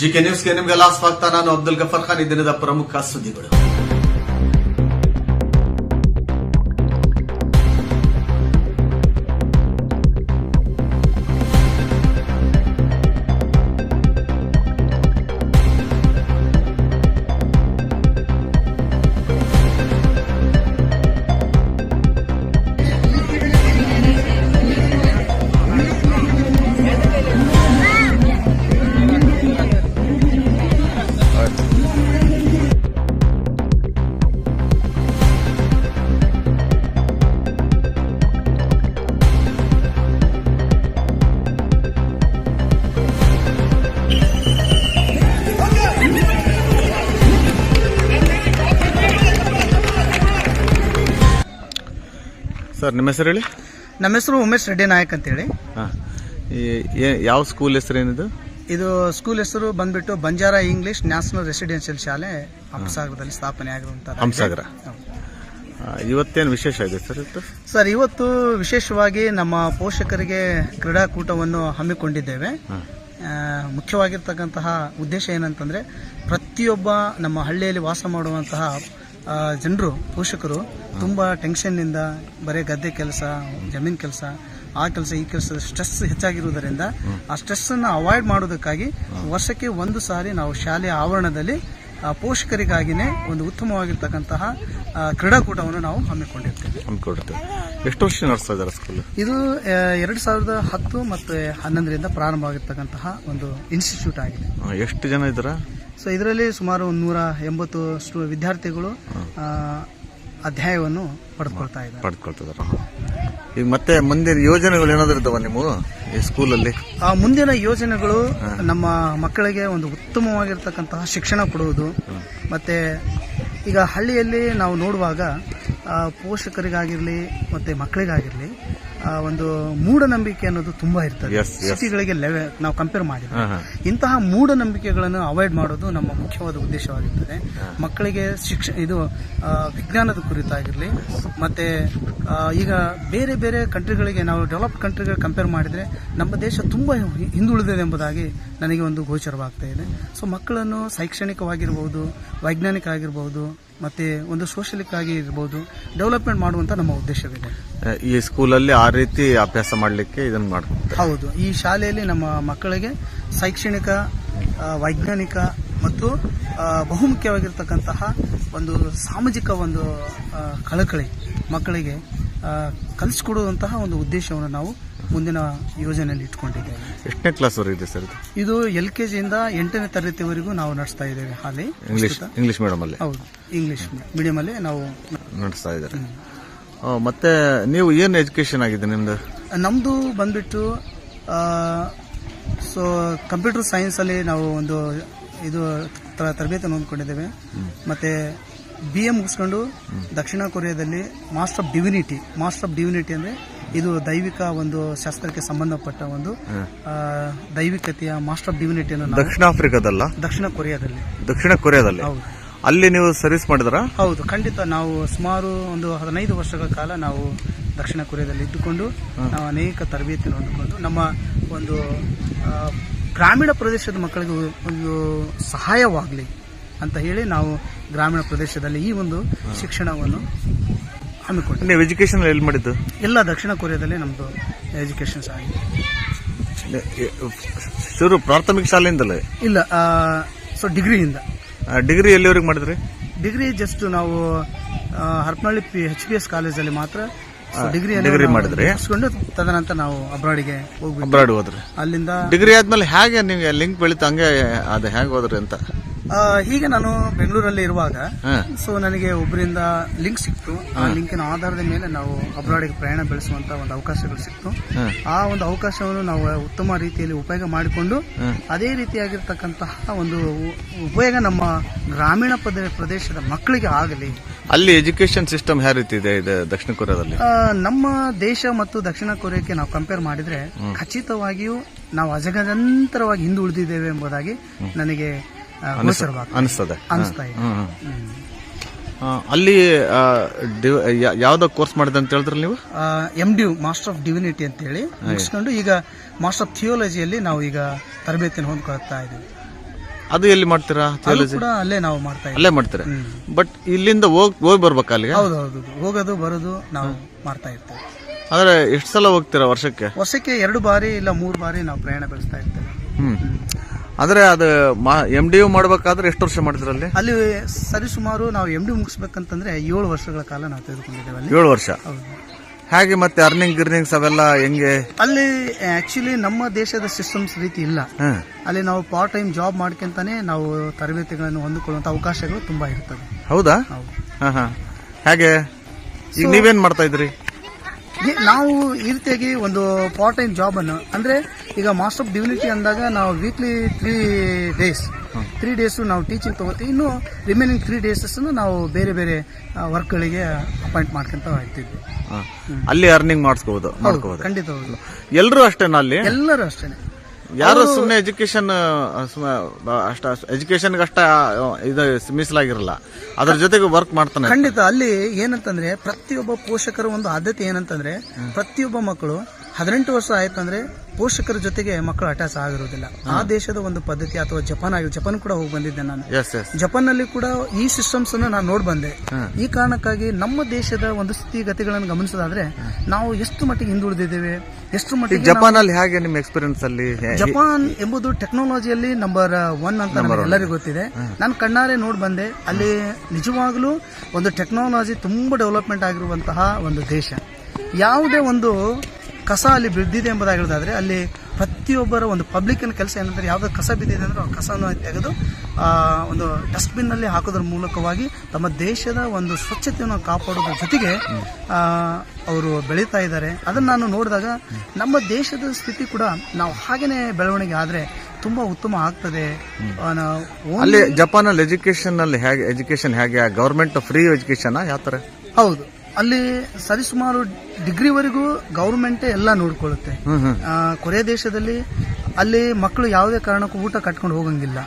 GK ನ್ಯೂಸ್ಗೆ ನಿಮ್ಗೆಲ್ಲ ಸ್ವಾಗತ. ನಾನು ಅಬ್ದುಲ್ ಗಫರ್ ಖಾನ್. ಈ ದಿನದ ಪ್ರಮುಖ ಸುದ್ದಿಗಳು. ಸರ್ ನಿಮ್ಮ ಹೆಸರು ಹೇಳಿ? ನಮ್ಮ ಹೆಸರು ಉಮೇಶ್ ರೆಡ್ಡಿ ನಾಯಕ್ ಅಂತೇಳಿ. ಹಾಂ. ಯಾವ ಸ್ಕೂಲ್ ಹೆಸರು ಏನಿದು? ಇದು ಸ್ಕೂಲ್ ಹೆಸರು ಬಂದ್ಬಿಟ್ಟು ಬಂಜಾರ ಇಂಗ್ಲಿಷ್ ನ್ಯಾಷನಲ್ ರೆಸಿಡೆನ್ಷಿಯಲ್ ಶಾಲೆ ಹಂಪಸಾಗರದಲ್ಲಿ ಸ್ಥಾಪನೆ ಆಗಿರುವಂತಹ ಹಂಸಾಗರ ಇವತ್ತೇನು ವಿಶೇಷ ಇದೆ ಸರ್ ಇವತ್ತು? ಸರ್ ಇವತ್ತು ವಿಶೇಷವಾಗಿ ನಮ್ಮ ಪೋಷಕರಿಗೆ ಕ್ರೀಡಾಕೂಟವನ್ನು ಹಮ್ಮಿಕೊಂಡಿದ್ದೇವೆ. ಮುಖ್ಯವಾಗಿರ್ತಕ್ಕಂತಹ ಉದ್ದೇಶ ಏನಂತಂದ್ರೆ ಪ್ರತಿಯೊಬ್ಬ ನಮ್ಮ ಹಳ್ಳಿಯಲ್ಲಿ ವಾಸ ಮಾಡುವಂತಹ ಜನರು ಪೋಷಕರು ತುಂಬಾ ಟೆನ್ಷನ್ನಿಂದ ಬರೀ ಗದ್ದೆ ಕೆಲಸ ಜಮೀನ್ ಕೆಲಸ ಆ ಕೆಲಸ ಈ ಕೆಲಸ ಸ್ಟ್ರೆಸ್ ಹೆಚ್ಚಾಗಿರುವುದರಿಂದ ಆ ಸ್ಟ್ರೆಸ್ ಅನ್ನು ಅವಾಯ್ಡ್ ಮಾಡೋದಕ್ಕಾಗಿ ವರ್ಷಕ್ಕೆ ಒಂದು ಸಾರಿ ನಾವು ಶಾಲೆಯ ಆವರಣದಲ್ಲಿ ಆ, ಪೋಷಕರಿಗಾಗಿನೇ ಒಂದು ಉತ್ತಮವಾಗಿರ್ತಕ್ಕಂತಹ ಕ್ರೀಡಾಕೂಟವನ್ನು ನಾವು ಹಮ್ಮಿಕೊಂಡಿರ್ತೇವೆ. ಎಷ್ಟು ವರ್ಷ ನಡೆಸ್ತಾ ಇದ್ದಾರೆ ಸ್ಕೂಲ್ ಇದು ಎರಡು ಸಾವಿರದ ಹತ್ತು ಮತ್ತು ಹನ್ನೊಂದರಿಂದ ಪ್ರಾರಂಭ ಆಗಿರ್ತಕ್ಕಂತಹ ಒಂದು ಇನ್ಸ್ಟಿಟ್ಯೂಟ್ ಆಗಿದೆ. ಎಷ್ಟು ಜನ ಇದ್ದಾರಾ? ಸೊ ಇದರಲ್ಲಿ ಸುಮಾರು ಒಂದು ನೂರ ಎಂಬತ್ತು ಸ್ಟು ವಿದ್ಯಾರ್ಥಿಗಳು ಅಧ್ಯಾಯವನ್ನು ಪಡೆದುಕೊಳ್ತಾ ಇದ್ದಾರೆ. ಪಡೆದುಕೊಳ್ತಿದ್ದಾರೆ. ಈಗ ಮತ್ತೆ ಮುಂದಿನ ಯೋಜನೆಗಳು ಏನಾದರೂ ಇದ್ದಾವೆ ನೀವು ಈ ಸ್ಕೂಲಲ್ಲಿ? ಆ ಮುಂದಿನ ಯೋಜನೆಗಳು ನಮ್ಮ ಮಕ್ಕಳಿಗೆ ಒಂದು ಉತ್ತಮವಾಗಿರ್ತಕ್ಕಂತಹ ಶಿಕ್ಷಣ ಕೊಡುವುದು. ಮತ್ತೆ ಈಗ ಹಳ್ಳಿಯಲ್ಲಿ ನಾವು ನೋಡುವಾಗ ಆ, ಮತ್ತು ಮತ್ತೆ ಮಕ್ಕಳಿಗಾಗಿರಲಿ ಒಂದು ಮೂಢನಂಬಿಕೆ ಅನ್ನೋದು ತುಂಬಾ ಇರ್ತದೆ. ಸಿಟಿಗಳಿಗೆ ಲೆವೆ ನಾವು ಕಂಪೇರ್ ಮಾಡಿದ್ರೆ. ಇಂತಹ ಮೂಢನಂಬಿಕೆಗಳನ್ನು ಅವಾಯ್ಡ್ ಮಾಡೋದು ನಮ್ಮ ಮುಖ್ಯವಾದ ಉದ್ದೇಶವಾಗಿರ್ತದೆ. ಮಕ್ಕಳಿಗೆ ಶಿಕ್ಷ ಇದು ವಿಜ್ಞಾನದ ಕುರಿತಾಗಿರಲಿ ಮತ್ತೆ ಈಗ ಬೇರೆ ಬೇರೆ ಕಂಟ್ರಿಗಳಿಗೆ ನಾವು ಡೆವಲಪ್ ಕಂಟ್ರಿಗಳಿಗೆ ಕಂಪೇರ್ ಮಾಡಿದ್ರೆ ನಮ್ಮ ದೇಶ ತುಂಬಾ ಹಿಂದುಳಿದಿದೆ ಎಂಬುದಾಗಿ ನನಗೆ ಒಂದು ಗೋಚರವಾಗ್ತಾ ಇದೆ. ಸೊ ಮಕ್ಕಳನ್ನು ಶೈಕ್ಷಣಿಕವಾಗಿರ್ಬೋದು ವೈಜ್ಞಾನಿಕ ಆಗಿರ್ಬೋದು ಮತ್ತೆ ಒಂದು ಸೋಷಲಿಕ್ ಆಗಿ ಇರ್ಬೋದು ಡೆವಲಪ್ಮೆಂಟ್ ಮಾಡುವಂತ ನಮ್ಮ ಉದ್ದೇಶವಿದೆ. ಈ ಸ್ಕೂಲಲ್ಲಿ ಆ ರೀತಿ ಅಭ್ಯಾಸ ಮಾಡಲಿಕ್ಕೆ ಇದನ್ನು ಮಾಡ್ತಾರೆ. ಹೌದು. ಈ ಶಾಲೆಯಲ್ಲಿ ನಮ್ಮ ಮಕ್ಕಳಿಗೆ ಶೈಕ್ಷಣಿಕ ವೈಜ್ಞಾನಿಕ ಮತ್ತು ಬಹುಮುಖ್ಯವಾಗಿರ್ತಕ್ಕಂತಹ ಒಂದು ಸಾಮಾಜಿಕ ಒಂದು ಕಳಕಳಿ ಮಕ್ಕಳಿಗೆ ಕಲಿಸ್ಕೊಡುವಂತಹ ಒಂದು ಉದ್ದೇಶವನ್ನು ನಾವು ಮುಂದಿನ ಯೋಜನೆಯಲ್ಲಿ ಇಟ್ಕೊಂಡಿದ್ದೇವೆ. ಎಷ್ಟನೇ ಕ್ಲಾಸ್ ವರೆಗೆ ಇದೆ ಸರ್ ಇದು? ಇದು ಎಲ್ ಕೆ ಜಿಯಿಂದ ಎಂಟನೇ ತರಗತಿವರೆಗೂ ನಾವು ನಡೆಸ್ತಾ ಇದ್ದೇವೆ ಹಾಲಿ. ಇಂಗ್ಲಿಷ್ ಇಂಗ್ಲಿಷ್ ಮೀಡಿಯಂ ಅಲ್ಲಿ? ಹೌದು. ಇಂಗ್ಲಿಷ್ ಮೀಡಿಯಂ ಅಲ್ಲಿ ನಾವು ನಡೆಸ್ತಾ ಇದ್ದಾರೆ. ಆ, ಮತ್ತೆ ನೀವು ಏನು ಎಜುಕೇಶನ್ ಆಗಿದೆ ನಿಮ್ದು? ನಮ್ಮದು ಬಂದ್ಬಿಟ್ಟು ಸೊ ಕಂಪ್ಯೂಟರ್ ಸೈನ್ಸಲ್ಲಿ ನಾವು ಒಂದು ಇದು ತರಬೇತಿ ಹೊಂದ್ಕೊಂಡಿದ್ದೇವೆ ಮತ್ತೆ ಬಿ ಎ ಮುಗಿಸ್ಕೊಂಡು ದಕ್ಷಿಣ ಕೊರಿಯಾದಲ್ಲಿ master of divinity master of divinity ಅಂದರೆ ಇದು ದೈವಿಕ ಒಂದು ಶಾಸ್ತ್ರಕ್ಕೆ ಸಂಬಂಧಪಟ್ಟ ಒಂದು ದೈವಿಕತೆಯ ಮಾಸ್ಟರ್ ಆಫ್ ಡಿವಿನಿಟಿ ದಕ್ಷಿಣ ಆಫ್ರಿಕಾದಲ್ಲ? ದಕ್ಷಿಣ ಕೊರಿಯಾದಲ್ಲಿ. ದಕ್ಷಿಣ ಕೊರಿಯಾದಲ್ಲಿ? ಹೌದು. ಅಲ್ಲಿ ನೀವು ಸರ್ವಿಸ್ ಮಾಡಿದ್ರ? ಹೌದು ಖಂಡಿತ ನಾವು ಸುಮಾರು ಒಂದು ಹದಿನೈದು ವರ್ಷಗಳ ಕಾಲ ನಾವು ದಕ್ಷಿಣ ಕೊರಿಯಾದಲ್ಲಿ ಇದ್ದುಕೊಂಡು ನಾವು ಅನೇಕ ತರಬೇತಿಯನ್ನು ಹೊಂದಿಕೊಂಡು ನಮ್ಮ ಒಂದು ಆ, ಗ್ರಾಮೀಣ ಪ್ರದೇಶದ ಮಕ್ಕಳಿಗೆ ಒಂದು ಸಹಾಯವಾಗಲಿ ಅಂತ ಹೇಳಿ ನಾವು ಗ್ರಾಮೀಣ ಪ್ರದೇಶದಲ್ಲಿ ಈ ಒಂದು ಶಿಕ್ಷಣವನ್ನು ಹಮ್ಮಿಕೊಂಡು ನೀವು ಎಜುಕೇಶನ್ ಎಲ್ಲಿ ಮಾಡಿದ್ದು? ಎಲ್ಲ ದಕ್ಷಿಣ ಕೊರಿಯಾದಲ್ಲಿ ನಮ್ಮದು ಎಜುಕೇಶನ್ ಆಗಿದೆ ಶುರು ಪ್ರಾಥಮಿಕ ಶಾಲೆಯಿಂದಲೇ? ಇಲ್ಲ ಸೊ ಡಿಗ್ರಿಯಿಂದ ಡಿಗ್ರಿ ಎಲ್ಲಿವರೆಗೆ ಮಾಡಿದ್ರಿ? ಡಿಗ್ರಿ ಜಸ್ಟ್ ನಾವು Harapanahalli P H P S ಕಾಲೇಜಲ್ಲಿ ಮಾತ್ರ. ಡಿಗ್ರಿ ಡಿಗ್ರಿ ಮಾಡಿದ್ರಿ? ಮುಗಿಸ್ಕೊಂಡು ತದನಂತರ ನಾವು ಅಬ್ರಾಡಿಗೆ ಹೋಗ್ಬೇಕು ಅಬ್ರಾಡ್ ಹೋದ್ರಿ. ಅಲ್ಲಿಂದ ಡಿಗ್ರಿ ಆದ್ಮೇಲೆ ಹೇಗೆ ನಿಮಗೆ ಲಿಂಕ್ ಬೆಳೀತು ಹಂಗೆ ಅದು ಹೇಗೆ ಹೋದ್ರಿ ಅಂತ? ಹೀಗೆ ನಾನು ಬೆಂಗಳೂರಲ್ಲಿ ಇರುವಾಗ. ಸೊ ನನಗೆ ಒಬ್ಬರಿಂದ ಲಿಂಕ್ ಸಿಕ್ತು. ಆ ಲಿಂಕಿನ ಆಧಾರದ ಮೇಲೆ ನಾವು ಅಬ್ರಾಡಿಗೆ ಪ್ರಯಾಣ ಬೆಳೆಸುವಂತ ಒಂದು ಅವಕಾಶಗಳು ಸಿಕ್ತು. ಆ ಒಂದು ಅವಕಾಶವನ್ನು ನಾವು ಉತ್ತಮ ರೀತಿಯಲ್ಲಿ ಉಪಯೋಗ ಮಾಡಿಕೊಂಡು ಅದೇ ರೀತಿಯಾಗಿರ್ತಕ್ಕಂತಹ ಒಂದು ಉಪಯೋಗ ನಮ್ಮ ಗ್ರಾಮೀಣ ಪ್ರದೇ- ಪ್ರದೇಶದ ಮಕ್ಕಳಿಗೆ ಆಗಲಿ. ಅಲ್ಲಿ ಎಜುಕೇಶನ್ ಸಿಸ್ಟಮ್ ಯಾವ ರೀತಿ ಇದೆ ದಕ್ಷಿಣ ಕೊರಿಯಾದಲ್ಲಿ? ನಮ್ಮ ದೇಶ ಮತ್ತು ದಕ್ಷಿಣ ಕೊರಿಯಾಕ್ಕೆ ನಾವು ಕಂಪೇರ್ ಮಾಡಿದ್ರೆ ಖಚಿತವಾಗಿಯೂ ನಾವು ಅಜಗದಂತರವಾಗಿ ಹಿಂದುಳಿದಿದ್ದೇವೆ ಎಂಬುದಾಗಿ ನನಗೆ ಅನಿಸ್ತದೆ. ಅಲ್ಲಿ ಯಾವ್ದೋ ಕೋರ್ಸ್ ಮಾಡಿದೆ ಅಂತ ಹೇಳಿದ್ರೆ ನೀವು? M D master of divinity ಅಂತ ಹೇಳಿ ಮುಗಿಸ್ಕೊಂಡು ಈಗ ಮಾಸ್ಟರ್ ಆಫ್ ಥಿಯೋಲಜಿಯಲ್ಲಿ ನಾವು ಈಗ ತರಬೇತಿಯನ್ನು ಹೊಂದ್ಕೊಳ್ತಾ ಇದ್ದೀವಿ. ಅದು ಎಲ್ಲಿ ಮಾಡ್ತೀರಾ ಥಿಯೋಲಜಿ ಅಲ್ಲೇ ನಾವು ಮಾಡ್ತಾ ಇದ್ದೀವಿ. ಅಲ್ಲೇ ಮಾಡ್ತೀರಾ? ಬಟ್ ಇಲ್ಲಿಂದ ಹೋಗಿ ಹೋಗಿ ಬರ್ಬೇಕಾ ಅಲ್ಲಿಗೆ? ಹೌದು ಹೌದು ಹೋಗೋದು ಬರೋದು ನಾವು ಮಾಡ್ತಾ ಇರ್ತೇವೆ. ಆದ್ರೆ ಎಷ್ಟು ಸಲ ಹೋಗ್ತೀರಾ ವರ್ಷಕ್ಕೆ? ವರ್ಷಕ್ಕೆ ಎರಡು ಬಾರಿ ಇಲ್ಲ ಮೂರು ಬಾರಿ ನಾವು ಪ್ರಯಾಣ ಬೆಳೆಸ್ತಾ ಇರ್ತೇವೆ. ಅಂದ್ರೆ ಅದು ಎಂ ಡಿ ಯು ಮಾಡ್ಬೇಕಾದ್ರೆ ಎಷ್ಟು ವರ್ಷ ಮಾಡಿದ್ರಲ್ಲಿ? ಅಲ್ಲಿ ಅಲ್ಲಿ ಸರಿಸುಮಾರು ನಾವು ಎಂ ಡಿ ಮುಗಿಸ್ಬೇಕಂತಂದ್ರೆ ಏಳು ವರ್ಷಗಳ ಕಾಲ ನಾವು ತೆಗೆದುಕೊಂಡಿದ್ದೇವೆ ಅಲ್ಲಿ. ಏಳು ವರ್ಷ? ಹಾಗೆ ಮತ್ತೆ ಅರ್ನಿಂಗ್ ಗಿರ್ನಿಂಗ್ಸ್ ಅವೆಲ್ಲ ಹೆಂಗೆ? ಅಲ್ಲಿ ಆಕ್ಚುಲಿ ನಮ್ಮ ದೇಶದ ಸಿಸ್ಟಮ್ಸ್ ರೀತಿ ಇಲ್ಲ. ಅಲ್ಲಿ ನಾವು ಪಾರ್ಟ್ ಟೈಮ್ ಜಾಬ್ ಮಾಡ್ಕೊಂತಾನೆ ನಾವು ತರಬೇತಿಗಳನ್ನು ಹೊಂದಿಕೊಳ್ಳುವಂತ ಅವಕಾಶಗಳು ತುಂಬಾ ಇರ್ತವೆ. ಹೌದಾ? ಹೌದು. ಹಾ ಹಾ. ಹಾಗೆ? ಈಗ ನೀವೇನ್ ಮಾಡ್ತಾ ಇದ್ರಿ? ನಾವು ಈ ರೀತಿಯಾಗಿ ಒಂದು ಪಾರ್ಟ್ ಟೈಮ್ ಜಾಬ್ ಅನ್ನು ಅಂದ್ರೆ ಈಗ ಮಾಸ್ಟರ್ ಆಫ್ ಡಿವಿನಿಟಿ ಅಂದಾಗ ನಾವು weekly three days three days ನಾವು ಟೀಚಿಂಗ್ ತಗೋತೀವಿ. ಇನ್ನು ರಿಮೈನಿಂಗ್ ತ್ರೀ ಡೇಸಸ್ ನಾವು ಬೇರೆ ಬೇರೆ ವರ್ಕ್ಗಳಿಗೆ ಅಪಾಯಿಂಟ್ ಮಾಡ್ಕೊಂತ ಹೋಗ್ತಿದ್ವಿ ಅಲ್ಲಿ ಅರ್ನಿಂಗ್ ಮಾಡಿಸ್ಕೋಬಹುದು ಮಾಡ್ಕೋಬಹುದು ಖಂಡಿತ ಎಲ್ಲರೂ ಅಷ್ಟೇ ಅಷ್ಟೇನಾ ಅಲ್ಲಿ? ಎಲ್ಲರೂ ಅಷ್ಟೇ ಯಾರು ಸುಮ್ಮನೆ ಎಜುಕೇಶನ್ ಅಷ್ಟ ಎಜುಕೇಶನ್ ಅಷ್ಟ ಇದು ಮೀಸಲಾಗಿರಲ್ಲ. ಅದ್ರ ಜೊತೆಗೆ ವರ್ಕ್ ಮಾಡ್ತಾನೆ ಖಂಡಿತ ಅಲ್ಲಿ ಏನಂತಂದ್ರೆ ಪ್ರತಿಯೊಬ್ಬ ಪೋಷಕರ ಒಂದು ಆದ್ಯತೆ ಏನಂತಂದ್ರೆ ಪ್ರತಿಯೊಬ್ಬ ಮಕ್ಕಳು ಹದಿನೆಂಟು ವರ್ಷ ಆಯ್ತಂದ್ರೆ ಪೋಷಕರ ಜೊತೆಗೆ ಮಕ್ಕಳು ಅಟ್ಯಾಚ್ ಆಗಿರೋದಿಲ್ಲ ಆ ದೇಶದ ಒಂದು ಪದ್ಧತಿ ಅಥವಾ ಜಪಾನ್ ಆಗಿ ಜಪಾನ್ ಕೂಡ ಹೋಗಿ ಬಂದಿದ್ದೆ ನಾನು. ಎಸ್ ಎಸ್ ಜಪಾನ್ನಲ್ಲಿ ಕೂಡ ಈ ಸಿಸ್ಟಮ್ಸ್ ಅನ್ನು ನಾನು ನೋಡ್ ಬಂದೆ. ಈ ಕಾರಣಕ್ಕಾಗಿ ನಮ್ಮ ದೇಶದ ಒಂದು ಸ್ಥಿತಿಗತಿಗಳನ್ನು ಗಮನಿಸೋದಾದ್ರೆ ನಾವು ಎಷ್ಟು ಮಟ್ಟಿಗೆ ಹಿಂದುಳಿದಿದ್ದೇವೆ ಎಷ್ಟು ಮಟ್ಟಿಗೆ ಜಪಾನ್ ಅಲ್ಲಿ ಹೇಗೆ ನಿಮ್ಮ ಎಕ್ಸ್ಪೀರಿಯನ್ಸ್ ಅಲ್ಲಿ? ಜಪಾನ್ ಎಂಬುದು ಟೆಕ್ನಾಲಜಿಯಲ್ಲಿ ನಂಬರ್ ಒನ್ ಅಂತ ಎಲ್ಲರಿಗೂ ಗೊತ್ತಿದೆ. ನಾನು ಕಣ್ಣಾರೆ ನೋಡ್ ಬಂದೆ. ಅಲ್ಲಿ ನಿಜವಾಗ್ಲೂ ಒಂದು ಟೆಕ್ನಾಲಜಿ ತುಂಬಾ ಡೆವಲಪ್ಮೆಂಟ್ ಆಗಿರುವಂತಹ ಒಂದು ದೇಶ. ಯಾವುದೇ ಒಂದು ಕಸ ಅಲ್ಲಿ ಬಿದ್ದಿದೆ ಎಂಬುದಾಗಿ ಹೇಳೋದಾದರೆ ಅಲ್ಲಿ ಪ್ರತಿಯೊಬ್ಬರ ಒಂದು ಪಬ್ಲಿಕ್ನ ಕೆಲಸ ಏನಂದ್ರೆ ಯಾವುದೋ ಕಸ ಬಿದ್ದಿದೆ ಅಂದರೆ ಆ ಕಸನ ತೆಗೆದು ಒಂದು ಡಸ್ಟ್ಬಿನ್ನಲ್ಲಿ ಹಾಕೋದ್ರ ಮೂಲಕವಾಗಿ ತಮ್ಮ ದೇಶದ ಒಂದು ಸ್ವಚ್ಛತೆಯನ್ನು ಕಾಪಾಡೋದ್ರ ಜೊತೆಗೆ ಆ, ಅವರು ಬೆಳೀತಾ ಇದ್ದಾರೆ. ಅದನ್ನು ನಾನು ನೋಡಿದಾಗ ನಮ್ಮ ದೇಶದ ಸ್ಥಿತಿ ಕೂಡ ನಾವು ಹಾಗೇನೆ ಬೆಳವಣಿಗೆ ಆದರೆ ತುಂಬಾ ಉತ್ತಮ ಆಗ್ತದೆ. ಅಲ್ಲಿ ಜಪಾನ್ ಅಲ್ಲಿ ಎಜುಕೇಶನ್ ಅಲ್ಲಿ ಹೇಗೆ ಎಜುಕೇಶನ್ ಹೇಗೆ ಗವರ್ಮೆಂಟ್ ಫ್ರೀ ಎಜುಕೇಶನ್ ಯಾವ ಥರ ಹೌದು. ಅಲ್ಲಿ ಸರಿಸುಮಾರು ಡಿಗ್ರಿವರೆಗೂ ಗೌರ್ಮೆಂಟ್ ಎಲ್ಲ ನೋಡ್ಕೊಳ್ಳುತ್ತೆ. ಕೊರಿಯಾ ದೇಶದಲ್ಲಿ ಅಲ್ಲಿ ಮಕ್ಕಳು ಯಾವುದೇ ಕಾರಣಕ್ಕೂ ಊಟ ಕಟ್ಕೊಂಡು ಹೋಗಂಗಿಲ್ಲ.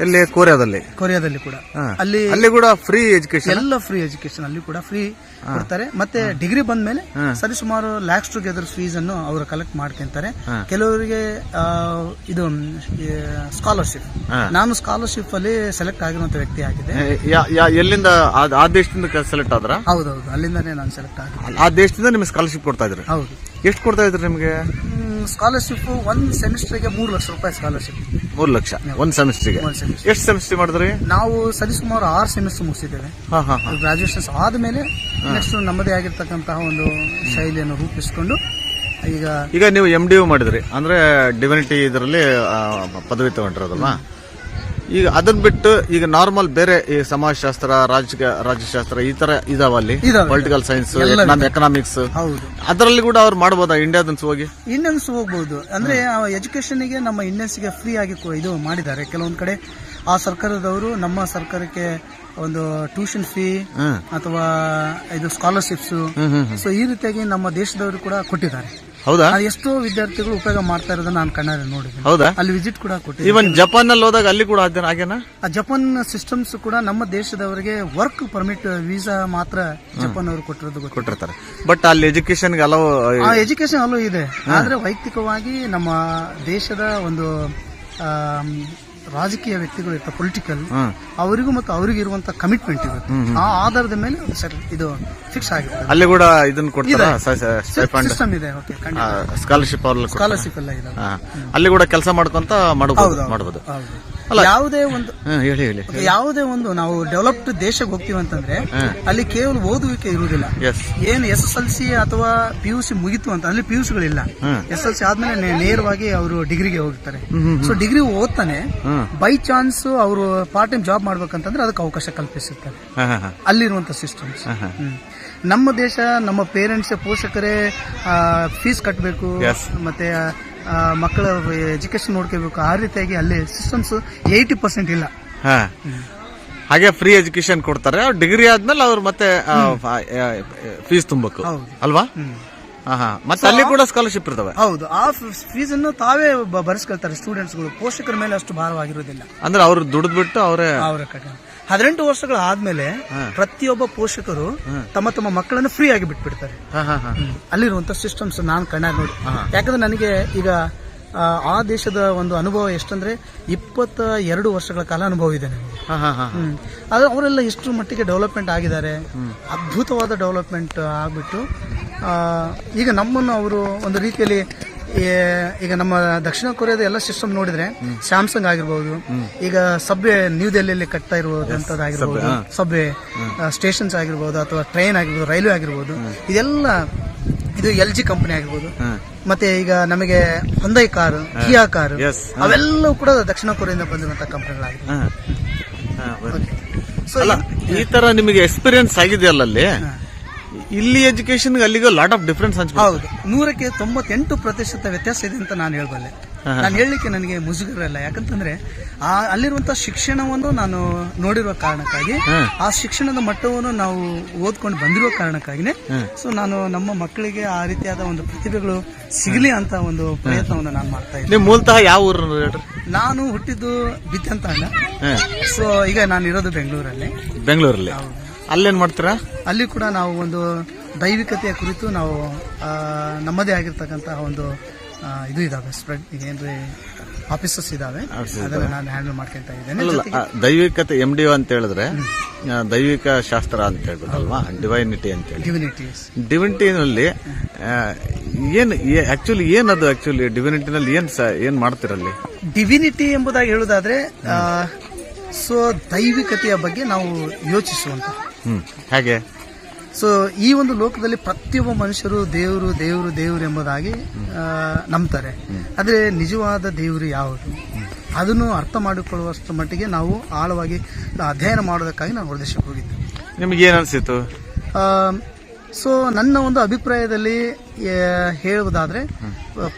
ಎಲ್ಲಿ? ಕೊರಿಯಾದಲ್ಲಿ? ಕೊರಿಯಾದಲ್ಲಿ ಕೂಡ. ಅಲ್ಲಿ ಅಲ್ಲಿ ಕೂಡ ಫ್ರೀ ಎಜುಕೇಶನ್ ಎಲ್ಲ ಫ್ರೀ ಎಜುಕೇಶನ್ ಅಲ್ಲಿ ಕೂಡ ಫ್ರೀ ಕೊಡ್ತಾರೆ. ಮತ್ತೆ ಡಿಗ್ರಿ ಬಂದ ಬಂದ್ಮೇಲೆ ಸರಿಸುಮಾರು ಲ್ಯಾಕ್ಸ್ ಟುಗೆದರ್ ಫೀಸ್ ಅನ್ನು ಅವರು ಕಲೆಕ್ಟ್ ಮಾಡ್ಕೊಂತಾರೆ. ಕೆಲವರಿಗೆ ಇದು ಸ್ಕಾಲರ್ಶಿಪ್ ನಾನು ಸ್ಕಾಲರ್ಶಿಪ್ ಅಲ್ಲಿ ಸೆಲೆಕ್ಟ್ ಆಗಿರುವಂತ ವ್ಯಕ್ತಿ ಆಗಿದೆ. ಎಲ್ಲಿಂದ ಆ- ಆ ದೇಶದಿಂದ ಸೆಲೆಕ್ಟ್ ಆದ್ರ? ಹೌದೌದು ಅಲ್ಲಿಂದಾನೇ ನಾನು ಸೆಲೆಕ್ಟ್ ಆಗಿದ್ದೆ. ಆ ದೇಶದಿಂದ ನಿಮ್ಗೆ ಸ್ಕಾಲರ್ಶಿಪ್ ಕೊಡ್ತಾ ಇದ್ರು? ಹೌದು. ಎಷ್ಟು ಕೊಡ್ತಾ ಇದ್ರು ನಿಮ್ಗೆ? ಸ್ಕಾಲರ್ಶಿಪ್ ಒಂದ್ ಸೆಮಿಸ್ಟರ್ಗೆ ಮೂರು ಲಕ್ಷ ರೂಪಾಯಿ ಸ್ಕಾಲರ್ಶಿಪ್ ಮೂರು ಲಕ್ಷ ಒಂದ್ ಸೆಮಿಸ್ಟ್ರಿಗೆ ಒಂದ್ ಸೆಮಿಸ್ಟರ್ ಎಷ್ಟು ಸೆಮಿಸ್ಟರ್ ಮಾಡಿದ್ರಿ? ನಾವು ಸರಿಸುಮಾರು ಆರು ಸೆಮಿಸ್ಟರ್ ಮುಗಿಸಿದ್ದೇವೆ. ಹಾ ಹಾ ಹಾ. ಗ್ರಾಜುಯೇಷನ್ಸ್ ಆದ್ಮೇಲೆ ನೆಕ್ಸ್ಟ್ ನಮ್ಮದೇ ಆಗಿರ್ತಕ್ಕಂತಹ ಒಂದು ಶೈಲಿಯನ್ನು ರೂಪಿಸಿಕೊಂಡು ಈಗ ಈಗ ನೀವು ಎಂ ಡಿ ಯು ಮಾಡಿದ್ರಿ. ಅಂದ್ರೆ ಡಿವಿನಿಟಿ ಇದರಲ್ಲಿ ಆ, ಪದವಿ ತಗೊಂಡಿರೋದಲ್ವಾ? ಈಗ ಅದನ್ ಬಿಟ್ಟು ಈಗ ನಾರ್ಮಲ್ ಬೇರೆ ಈ ಸಮಾಜಶಾಸ್ತ್ರ ರಾಜಕೀಯ ರಾಜ್ಯಶಾಸ್ತ್ರ ಈ ತರ ಇದಾವ ಅಲ್ಲಿ? ಇದಾವೆ. ಪೊಲಿಟಿಕಲ್ ಸೈನ್ಸ್ ಎಕನಾಮಿಕ್ಸ್ ಹೌದು. ಅದರಲ್ಲಿ ಕೂಡ ಅವ್ರು ಮಾಡ್ಬೋದಾ ಇಂಡಿಯಾದನ್ಸ್ ಹೋಗಿ? ಇಂಡಿಯನ್ಸ್ ಹೋಗ್ಬೋದು. ಅಂದ್ರೆ ಎಜುಕೇಶನ್ಗೆ ನಮ್ಮ ಇಂಡಿಯನ್ಸ್ಗೆ ಫ್ರೀ ಆಗಿ ಕೊ- ಇದು ಮಾಡಿದ್ದಾರೆ. ಕೆಲವೊಂದ್ ಕಡೆ ಆ ಸರ್ಕಾರದವರು ನಮ್ಮ ಸರ್ಕಾರಕ್ಕೆ ಒಂದು ಟ್ಯೂಷನ್ ಫೀ ಹ್ಮ್. ಅಥವಾ ಇದು ಸ್ಕಾಲರ್ಶಿಪ್ಸ್ ಸೊ ಈ ರೀತಿಯಾಗಿ ನಮ್ಮ ದೇಶದವರು ಕೂಡ ಕೊಟ್ಟಿದ್ದಾರೆ. ಹೌದಾ? ಎಷ್ಟೋ ವಿದ್ಯಾರ್ಥಿಗಳು ಉಪಯೋಗ ಮಾಡ್ತಾ ಇರೋದನ್ನ ನಾನು ಕಣ್ಣಾರೆ ನೋಡಿದ್ದೀನಿ. ಹೌದಾ? ಅಲ್ಲಿ ವಿಸಿಟ್ ಕೂಡ ಕೊಟ್ಟಿದ್ದೀನಿ. ಇವನ್ ಜಪಾನ್ ಅಲ್ಲಿ ಹೋದಾಗ ಅಲ್ಲಿ ಕೂಡ ಅದೇನ ಹಾಗೇನಾ? ಆ ಜಪಾನ್ ಸಿಸ್ಟಮ್ಸ್ ಕೂಡ ನಮ್ಮ ದೇಶದವರಿಗೆ ವರ್ಕ್ ಪರ್ಮಿಟ್ ವೀಸಾ ಮಾತ್ರ ಜಪಾನ್ ಅವರು ಕೊಟ್ಟಿರೋದು ಗೊತ್ತು ಕೊಟ್ಟಿರ್ತಾರೆ. ಬಟ್ ಅಲ್ಲಿ ಎಜುಕೇಶನ್ಗೆ ಹಲವು ಆ ಎಜುಕೇಶನ್ ಅಲೋ ಇದೆ. ಆದ್ರೆ ವೈಯಕ್ತಿಕವಾಗಿ ನಮ್ಮ ದೇಶದ ಒಂದು ಆಮ್, ರಾಜಕೀಯ ವ್ಯಕ್ತಿಗಳು ಇರ್ತಾರೆ ಪೊಲಿಟಿಕಲ್. ಅವರಿಗೂ ಮತ್ತು ಅವರಿಗೆ ಇರುವಂತ ಕಮಿಟ್ಮೆಂಟ್ ಇದೆ. ಆ ಆಧಾರದ ಮೇಲೆ ಸರ್ ಇದು ಫಿಕ್ಸ್ ಆಗಿರುತ್ತೆ ಅಲ್ಲಿ ಕೂಡ ಇದನ್ನ ಕೊಡ್ತಾರ? ಸಿಸ್ಟಮ್ ಇದೆ ಓಕೆ ಖಂಡಿತ. ಸ್ಕಾಲರ್ಶಿಪ್ ಸ್ಕಾಲರ್ಶಿಪ್ ಎಲ್ಲ ಇದೆ. ಅಲ್ಲಿ ಕೂಡ ಕೆಲಸ ಮಾಡ್ಕೊಂತ ಮಾಡಬಹುದು ಮಾಡಬಹುದು ಹೌದು. ಯಾವುದೇ ಒಂದು ಹೇಳಿ ಹೇಳಿ. ಯಾವುದೇ ಒಂದು ನಾವು ಡೆವಲಪ್ಡ್ ದೇಶಕ್ಕೆ ಹೋಗ್ತೀವಿ ಅಂತಂದ್ರೆ ಅಲ್ಲಿ ಕೇವಲ ಓದುವಿಕೆ ಇರುವುದಿಲ್ಲ. ಏನು ಎಸ್ ಎಸ್ ಎಲ್ ಸಿ ಅಥವಾ ಪಿ ಯು ಸಿ ಮುಗಿತು ಅಂತ ಅಲ್ಲಿ ಪಿ ಯು ಸಿಗಳಿಲ್ಲ ಎಸ್ ಎಲ್ ಸಿ ಆದ್ಮೇಲೆ ನೇರವಾಗಿ ಅವರು ಡಿಗ್ರಿಗೆ ಹೋಗ್ತಾರೆ. ಸೊ ಡಿಗ್ರಿ ಓದ್ತಾನೆ. ಬೈ ಚಾನ್ಸ್ ಅವರು ಪಾರ್ಟ್ ಟೈಮ್ ಜಾಬ್ ಮಾಡ್ಬೇಕಂತಂದ್ರೆ ಅದಕ್ಕೆ ಅವಕಾಶ ಕಲ್ಪಿಸುತ್ತಾರೆ. ಅಲ್ಲಿರುವಂತ ಸಿಸ್ಟಮ್ಸ್ ನಮ್ಮ ದೇಶ ನಮ್ಮ ಪೇರೆಂಟ್ಸ್ ಪೋಷಕರೇ ಫೀಸ್ ಕಟ್ಟಬೇಕು ಮತ್ತೆ ಮಕ್ಕಳ ಎಜುಕೇಶನ್ ನೋಡ್ಕೋಬೇಕು. ಆ ರೀತಿಯಾಗಿ ಅಲ್ಲಿ ಸಿಸ್ಟಮ್ಸ್ ಏಯ್ಟಿ ಪರ್ಸೆಂಟ್ ಇಲ್ಲ. ಹಾ. ಹಾಗೆ ಫ್ರೀ ಎಜುಕೇಶನ್ ಕೊಡ್ತಾರೆ. ಡಿಗ್ರಿ ಆದ್ಮೇಲೆ ಅವ್ರು ಮತ್ತೆ ಫೀಸ್ ತುಂಬಬೇಕು. ಅಲ್ವಾ? ಮತ್ತೆ ಅಲ್ಲಿ ಕೂಡ ಸ್ಕಾಲರ್ಶಿಪ್ ಇರ್ತವೆ. ಹೌದು. ಆ ಫೀಸ್ ಅನ್ನು ತಾವೇ ಭರಿಸ್ಕೊಳ್ತಾರೆ ಸ್ಟೂಡೆಂಟ್ಸ್ಗಳು ಪೋಷಕರ ಮೇಲೆ ಅಷ್ಟು ಭಾರವಾಗಿರೋದಿಲ್ಲ ಅಂದ್ರೆ ಅವ್ರು ದುಡಿದ್ಬಿಟ್ಟು ಅವರೇ ಅವರ ಕಡೆ. ಹದಿನೆಂಟು ವರ್ಷಗಳ ಆದ್ಮೇಲೆ ಪ್ರತಿಯೊಬ್ಬ ಪೋಷಕರು ತಮ್ಮ ತಮ್ಮ ಮಕ್ಕಳನ್ನು ಫ್ರೀ ಆಗಿ ಬಿಟ್ಬಿಡ್ತಾರೆ. ಹಾ ಹಾ ಹಾ. ಅಲ್ಲಿರುವಂತ ಸಿಸ್ಟಮ್ಸ್ ನಾನು ಕಣ್ಣಾಗಿ ನೋಡಿ. ಯಾಕಂದ್ರೆ ನನಗೆ ಈಗ ಆ, ದೇಶದ ಒಂದು ಅನುಭವ ಎಷ್ಟಂದ್ರೆ ಇಪ್ಪತ್ತ ಎರಡು ವರ್ಷಗಳ ಕಾಲ ಅನುಭವ ಇದೆ ನನಗೆ. ಆದ್ರೆ ಅವರೆಲ್ಲ ಎಷ್ಟು ಮಟ್ಟಿಗೆ ಡೆವಲಪ್ಮೆಂಟ್ ಆಗಿದ್ದಾರೆ. ಅದ್ಭುತವಾದ ಡೆವಲಪ್ಮೆಂಟ್ ಆಗ್ಬಿಟ್ಟು ಈಗ ನಮ್ಮನ್ನು ಅವರು ಒಂದು ರೀತಿಯಲ್ಲಿ ಈಗ ನಮ್ಮ ದಕ್ಷಿಣ ಕೊರಿಯಾದ ಎಲ್ಲ ಸಿಸ್ಟಮ್ ನೋಡಿದ್ರೆ ಸ್ಯಾಮ್ಸಂಗ್ ಆಗಿರ್ಬೋದು ಈಗ ಸಬ್ವೆ ನ್ಯೂ ದೆಹಲಿಯಲ್ಲಿ ಕಟ್ತಾ ಇರುವಂತದ್ದಾಗಿರ್ಬೋದು ಸಬ್ವೆ ಸ್ಟೇಷನ್ಸ್ ಆಗಿರ್ಬೋದು ಅಥವಾ ಟ್ರೈನ್ ಆಗಿರ್ಬೋದು ರೈಲ್ವೆ ಆಗಿರ್ಬೋದು ಇದೆಲ್ಲ ಇದು ಎಲ್ ಜಿ ಕಂಪನಿ ಆಗಿರ್ಬೋದು. ಮತ್ತೆ ಈಗ ನಮಗೆ ಹೊಂದೈ ಕಾರು ಕಿಯಾ ಕಾರು. ಅವೆಲ್ಲವೂ ಕೂಡ ದಕ್ಷಿಣ ಕೊರಿಯಿಂದ ಬಂದಿರುವಂತಹ ಕಂಪನಿಗಳಾಗಿವೆ ಬನ್ನಿ. ಸೊ ಅಲ್ಲ ಈ ತರ ನಿಮಗೆ ಎಕ್ಸ್ಪೀರಿಯನ್ಸ್ ಆಗಿದೆಯಲ್ಲ ಅಲ್ಲಿ? ಇಲ್ಲಿ ಎಜುಕೇಶನ್ ಅಲ್ಲಿಗೆ ಲಾಟ್ ಆಫ್ ಡಿಫ್ರೆನ್ಸ್ ಹೌದು. ನೂರಕ್ಕೆ ತೊಂಬತ್ತೆಂಟು ಪ್ರತಿಶತ ವ್ಯತ್ಯಾಸ ಇದೆ ಅಂತ ನಾನು ಹೇಳಬಲ್ಲೆ. ನಾನು ಹೇಳಲಿಕ್ಕೆ ನನಗೆ ಮುಜುಗರ ಇಲ್ಲ ಯಾಕಂತಂದ್ರೆ ಆ ಅಲ್ಲಿರುವಂತಹ ಶಿಕ್ಷಣವನ್ನು ನಾನು ನೋಡಿರುವ ಕಾರಣಕ್ಕಾಗಿ ಆ ಶಿಕ್ಷಣದ ಮಟ್ಟವನ್ನು ನಾವು ಓದ್ಕೊಂಡು ಬಂದಿರುವ ಕಾರಣಕ್ಕಾಗಿನೇ ಸೊ ನಾನು ನಮ್ಮ ಮಕ್ಕಳಿಗೆ ಆ ರೀತಿಯಾದ ಒಂದು ಪ್ರತಿಭೆಗಳು ಸಿಗಲಿ ಅಂತ ಒಂದು ಪ್ರಯತ್ನವನ್ನು ನಾನು ಮಾಡ್ತಾ ಇದ್ದೀನಿ. ಮೂಲತಃ ಯಾವ ಊರು ನಾನು ಹುಟ್ಟಿದ್ದು ಬಿದ್ದಂತ. ಸೊ ಈಗ ನಾನು ಇರೋದು ಬೆಂಗಳೂರಲ್ಲಿ. ಬೆಂಗಳೂರಲ್ಲಿ. ಅಲ್ಲೇನ್ ಮಾಡ್ತೀರಾ? ಅಲ್ಲಿ ಕೂಡ ನಾವು ಒಂದು ದೈವಿಕತೆಯ ಕುರಿತು ನಾವು ಆ, ನಮ್ಮದೇ ಆಗಿರ್ತಕ್ಕಂತಹ ಒಂದು ಆ, ಇದು ಇದಾವೆ. ಸ್ಪ್ರೆಡ್ ಏನ್ರಿ ಆಫೀಸಸ್ ಇದಾವೆ. ಅದನ್ನ ನಾನು ಹ್ಯಾಂಡಲ್ ಮಾಡ್ಕೊಂತ ಇದ್ದೇನೆ. ಅಲ್ಲ ಆ, ದೈವಿಕತೆ ಎಂ ಡಿ ಅಂತ ಹೇಳಿದ್ರೆ ಆ, ದೈವಿಕ ಶಾಸ್ತ್ರ ಅಂತ ಹೇಳ್ಬಿಟ್ಟಲ್ವಾ ಡಿವೈನಿಟಿ ಅಂತ ಹೇಳಿ. ಡಿವಿನಿಟೀಸ್ ಡಿವಿನಿಟಿನಲ್ಲಿ ಏನ್ ಆಕ್ಚುಲಿ ಏನದು ಆಕ್ಚುಲಿ ಡಿವಿನಿಟಿನಲ್ಲಿ ಏನ್ ಸ- ಏನ್ ಮಾಡ್ತಿರಲ್ಲಿ? ಡಿವಿನಿಟಿ ಎಂಬುದಾಗಿ ಹೇಳುವುದಾದ್ರೆ ಸೊ ದೈವಿಕತೆಯ ಬಗ್ಗೆ ನಾವು ಯೋಚಿಸುವಂತ ಹೇಗೆ. ಸೊ ಈ ಒಂದು ಲೋಕದಲ್ಲಿ ಪ್ರತಿಯೊಬ್ಬ ಮನುಷ್ಯರು ದೇವರು ದೇವರು ದೇವರು ಎಂಬುದಾಗಿ ನಂಬ್ತಾರೆ. ಆದರೆ ನಿಜವಾದ ದೇವರು ಯಾವುದು? ಅದನ್ನು ಅರ್ಥ ಮಾಡಿಕೊಳ್ಳುವಷ್ಟು ಮಟ್ಟಿಗೆ ನಾವು ಆಳವಾಗಿ ಅಧ್ಯಯನ ಮಾಡೋದಕ್ಕಾಗಿ ನಾನು ಹೊರದೇಶಕ್ಕೆ ಹೋಗಿದ್ದೆ. ನಿಮಗೆ ಏನು ಅನಿಸಿತು ಸೊ ನನ್ನ ಒಂದು ಅಭಿಪ್ರಾಯದಲ್ಲಿ ಹೇಳುವುದಾದ್ರೆ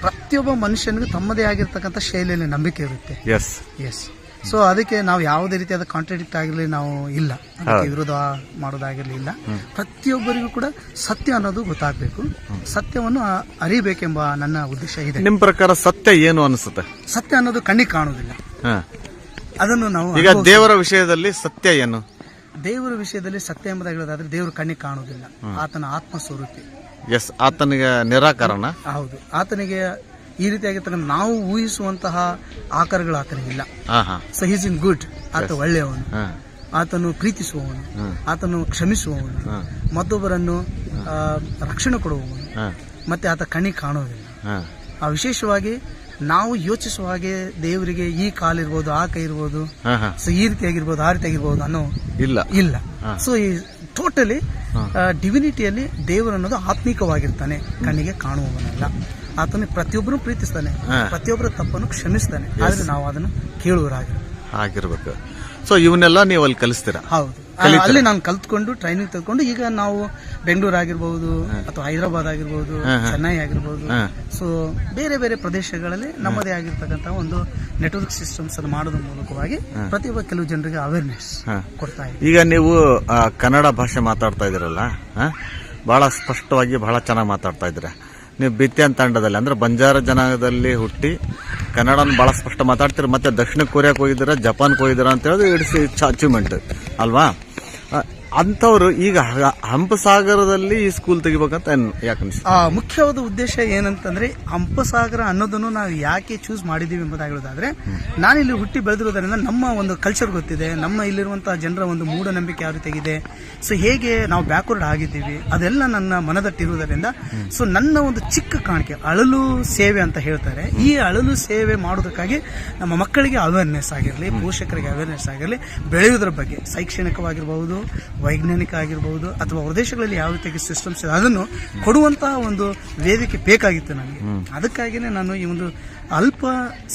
ಪ್ರತಿಯೊಬ್ಬ ಮನುಷ್ಯನಿಗೂ ತಮ್ಮದೇ ಆಗಿರ್ತಕ್ಕಂಥ ಶೈಲಿಯಲ್ಲಿ ನಂಬಿಕೆ ಇರುತ್ತೆ. ಎಸ್ ಎಸ್ ಸೊ ಅದಕ್ಕೆ ನಾವು ಯಾವುದೇ ರೀತಿಯಾದ ಕಾಂಟ್ರಡಿಕ್ಟ್ ಆಗಿರಲಿ ನಾವು ಇಲ್ಲ. ಅದಕ್ಕೆ ವಿರೋಧ ಮಾಡೋದಾಗಿರ್ಲಿ ಇಲ್ಲ. ಪ್ರತಿಯೊಬ್ಬರಿಗೂ ಕೂಡ ಸತ್ಯ ಅನ್ನೋದು ಗೊತ್ತಾಗಬೇಕು. ಸತ್ಯವನ್ನು ಅರಿಬೇಕೆಂಬ ನನ್ನ ಉದ್ದೇಶ ಇದೆ. ನಿಮ್ಮ ಪ್ರಕಾರ ಸತ್ಯ ಏನು ಅನಿಸುತ್ತೆ? ಸತ್ಯ ಅನ್ನೋದು ಕಣ್ಣಿಗೆ ಕಾಣುವುದಿಲ್ಲ. ಅದನ್ನು ನಾವು ಈಗ ದೇವರ ವಿಷಯದಲ್ಲಿ ಸತ್ಯ ಏನು? ದೇವರ ವಿಷಯದಲ್ಲಿ ಸತ್ಯ ಎಂಬುದಾಗಿ ಹೇಳೋದಾದ್ರೆ ದೇವರು ಕಣ್ಣಿಗೆ ಕಾಣುವುದಿಲ್ಲ. ಆತನ ಆತ್ಮ ಸ್ವರೂಪಿ ಎಸ್ ಆತನಿಗೆ ನಿರಾಕರಣ. ಹೌದು. ಆತನಿಗೆ ಈ ರೀತಿಯಾಗಿರ್ತಕ್ಕಂಥ ನಾವು ಊಹಿಸುವಂತಹ ಆಕಾರಗಳು ಆತನಿಗಿಲ್ಲ ಹಾ. ಹಾ ಸೊ ಹೀಸ್ ಇನ್ ಗುಡ್ ಆತ ಒಳ್ಳೆಯವನು. ಆತನು ಪ್ರೀತಿಸುವವನು. ಆತನು ಕ್ಷಮಿಸುವವನು. ಮತ್ತೊಬ್ಬರನ್ನು ರಕ್ಷಣೆ ಕೊಡುವವನು. ಮತ್ತೆ ಆತ ಕಣ್ಣಿಗೆ ಕಾಣೋದಿಲ್ಲ ಆ ವಿಶೇಷವಾಗಿ ನಾವು ಯೋಚಿಸುವ ಹಾಗೆ ದೇವರಿಗೆ ಈ ಕಾಲಿರ್ಬೋದು ಆ ಕೈ ಇರ್ಬೋದು. ಸೊ ಈ ರೀತಿಯಾಗಿರ್ಬೋದು ಆ ರೀತಿಯಾಗಿರ್ಬೋದು ಅನ್ನೋ ಇಲ್ಲ. ಇಲ್ಲ. ಸೊ ಈ ಟೋಟಲಿ ಡಿವಿನಿಟಿಯಲ್ಲಿ ದೇವರು ಅನ್ನೋದು ಆತ್ಮಿಕವಾಗಿರ್ತಾನೆ ಕಣ್ಣಿಗೆ ಕಾಣುವವನಲ್ಲ. ಆತನ ಪ್ರತಿಯೊಬ್ಬರು ಪ್ರೀತಿಸ್ತಾನೆ. ಪ್ರತಿಯೊಬ್ಬರ ತಪ್ಪನ್ನು ಕ್ಷಮಿಸ್ತಾನೆ. ಆದ್ರೆ ನಾವು ಅದನ್ನು ಕೇಳುವರಾಗಿ ಆಗಿರ್ಬೇಕು. ಸೊ ಇವನ್ನೆಲ್ಲ ನೀವು ಅಲ್ಲಿ ಕಲಿಸ್ತೀರಾ? ಹೌದು. ಅಲ್ಲಿ ನಾನು ಕಲ್ತ್ಕೊಂಡು ಟ್ರೈನಿಂಗ್ ತಗೊಂಡು ಈಗ ನಾವು ಬೆಂಗಳೂರು ಆಗಿರ್ಬೋದು ಅಥವಾ ಹೈದರಾಬಾದ್ ಆಗಿರ್ಬೋದು ಚೆನ್ನೈ ಆಗಿರ್ಬೋದು. ಸೊ ಬೇರೆ ಬೇರೆ ಪ್ರದೇಶಗಳಲ್ಲಿ ನಮ್ಮದೇ ಆಗಿರ್ತಕ್ಕಂಥ ಒಂದು ನೆಟ್ವರ್ಕ್ ಸಿಸ್ಟಮ್ಸ್ ಅನ್ನು ಮಾಡೋದ್ರ ಮೂಲಕವಾಗಿ ಪ್ರತಿಯೊಬ್ಬ ಕೆಲವು ಜನರಿಗೆ ಅವೇರ್ನೆಸ್ ಕೊಡ್ತಾ ಇದ್ದೀವಿ. ಈಗ ನೀವು ಕನ್ನಡ ಭಾಷೆ ಮಾತಾಡ್ತಾ ಇದ್ದೀರಲ್ಲ ಬಹಳ ಸ್ಪಷ್ಟವಾಗಿ ಬಹಳ ಚೆನ್ನಾಗಿ ಮಾತಾಡ್ತಾ ಇದ್ದೀರಾ. ನೀವು ಬಿತ್ತಿಯನ್ ತಂಡದಲ್ಲಿ ಅಂದ್ರೆ ಬಂಜಾರ ಜನಾಂಗದಲ್ಲಿ ಹುಟ್ಟಿ ಕನ್ನಡನ ಬಹಳ ಸ್ಪಷ್ಟ ಮಾತಾಡ್ತೀರಿ, ಮತ್ತೆ ದಕ್ಷಿಣ ಕೊರಿಯಾಕ್ಕೆ ಹೋಗಿದ್ದೀರಾ ಜಪಾನ್ಗೆ ಹೋಗಿದ್ದೀರಾ ಅಂತ ಹೇಳಿದ್ರೆ, ಇಟ್ಸ್ ಇಟ್ಸ್ ಅಚೀವ್ಮೆಂಟ್ ಅಲ್ವಾ? ಅಂಥವ್ರು ಈಗ ಹಂಪಸಾಗರದಲ್ಲಿ ಈ ಸ್ಕೂಲ್ ತೆಗಿಬೇಕಂತ ಯಾಕನ್ಸ್ ಮುಖ್ಯವಾದ ಉದ್ದೇಶ ಏನಂತಂದ್ರೆ ಹಂಪಸಾಗರ ಅನ್ನೋದನ್ನು ನಾವು ಯಾಕೆ ಚೂಸ್ ಮಾಡಿದೀವಿ ಎಂಬುದಾಗಿ ಹೇಳೋದಾದ್ರೆ, ನಾನಿಲ್ಲಿ ಹುಟ್ಟಿ ಬೆಳೆದಿರೋದ್ರಿಂದ ನಮ್ಮ ಒಂದು ಕಲ್ಚರ್ ಗೊತ್ತಿದೆ, ನಮ್ಮ ಇಲ್ಲಿರುವಂತಹ ಜನರ ಒಂದು ಮೂಢನಂಬಿಕೆ ಯಾವ ರೀತಿಯಾಗಿದೆ ಸೊ ಹೇಗೆ ನಾವು ಬ್ಯಾಕ್ವರ್ಡ್ ಆಗಿದ್ದೀವಿ, ಅದೆಲ್ಲ ನನ್ನ ಮನದಟ್ಟಿರುವುದರಿಂದ ಸೊ ನನ್ನ ಒಂದು ಚಿಕ್ಕ ಕಾಣಿಕೆ, ಅಳಲು ಸೇವೆ ಅಂತ ಹೇಳ್ತಾರೆ. ಈ ಅಳಲು ಸೇವೆ ಮಾಡೋದಕ್ಕಾಗಿ ನಮ್ಮ ಮಕ್ಕಳಿಗೆ ಅವೇರ್ನೆಸ್ ಆಗಿರಲಿ, ಪೋಷಕರಿಗೆ ಅವೇರ್ನೆಸ್ ಆಗಿರಲಿ, ಬೆಳೆಯುವುದರ ಬಗ್ಗೆ, ಶೈಕ್ಷಣಿಕವಾಗಿರಬಹುದು ವೈಜ್ಞಾನಿಕ ಆಗಿರಬಹುದು ಅಥವಾ ಪ್ರದೇಶಗಳಲ್ಲಿ ಯಾವ ರೀತಿಯಾಗಿ ಸಿಸ್ಟಮ್ಸ್ ಇದೆ ಅದನ್ನು ಕೊಡುವಂತಹ ಒಂದು ವೇದಿಕೆ ಬೇಕಾಗಿತ್ತು ನನಗೆ. ಅದಕ್ಕಾಗಿಯೇ ನಾನು ಈ ಒಂದು ಅಲ್ಪ